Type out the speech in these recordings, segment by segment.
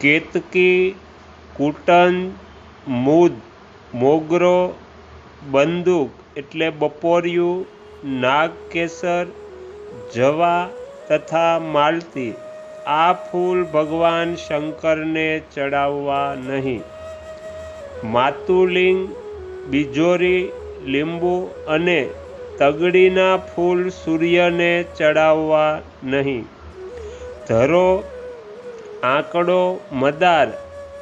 કેતકી, કુટન, મૂદ, મોગરો, બંદૂક એટલે બપોરિયું, નાગકેસર, જવા તથા માલતી. આ ફૂલ ભગવાન શંકરને ચડાવવા નહીં. માતુલિંગ, બીજોરી, લીંબુ અને તગડીના ફૂલ સૂર્યને ચડાવવા નહીં. ધરો આંકડો મદાર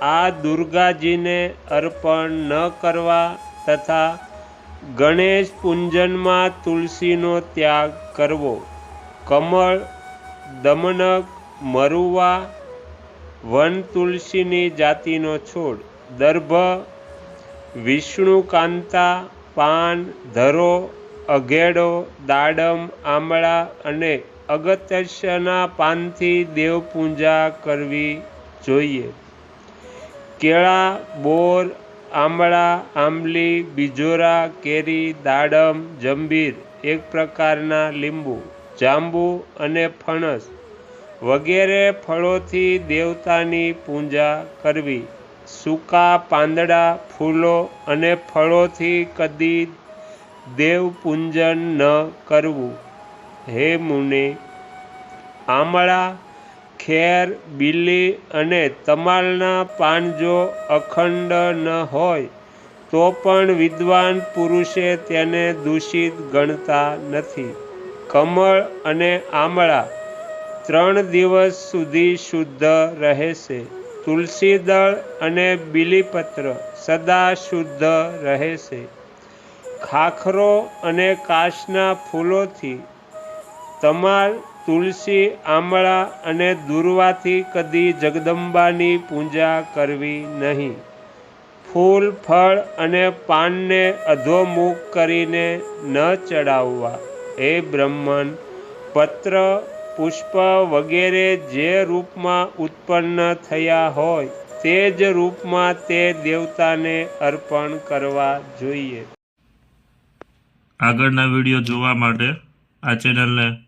આ દુર્ગાજીને અર્પણ ન કરવા તથા ગણેશ પૂંજનમાં તુલસીનો ત્યાગ કરવો. કમળ, દમનક, મરુવા, વન તુલસીની જાતિનો છોડ, દર્ભ વિષ્ણુકાંતા પાન, ધરો, અઘેડો, દાડમ આમળા અને અગત્યના પાનથી દેવપૂજા કરવી જોઈએ. કેળા, બોર આંબળા આંબલી, બીજોરા, કેરી, દાડમ, જંબીર, એક પ્રકારના લીંબુ, જાંબુ અને ફણસ વગેરે ફળોથી દેવતાની પૂજા કરવી. સૂકા પાંદડા, ફૂલો અને ફળોથી કદી દેવપૂજન ન કરવું. હે મુને આમળા, ખેર, બીલી અને તમાલના પાન જો અખંડ ન હોય, તો પણ વિદ્વાન પુરુષે તેને દૂષિત ગણતા નથી. કમળ અને આમળા ત્રણ દિવસ સુધી શુદ્ધ રહેશે. તુલસી દળ અને બીલીપત્ર સદા શુદ્ધ રહેશે. ખાખરો અને કાશના ફૂલોથી તમાર તુલસી, આમળા અને દુર્વાથી કદી જગદંબાની પૂજા કરવી નહીં. ફૂલ, ફળ અને પાનને અધોમુખ કરીને ન ચડાવવા. હે બ્રહ્મન, પત્ર, પુષ્પ વગેરે જે રૂપમાં ઉત્પન્ન થયા હોય, તે જ રૂપમાં તે દેવતાને અર્પણ કરવા જોઈએ. આગળના વીડિયો જોવા માટે આ ચેનલને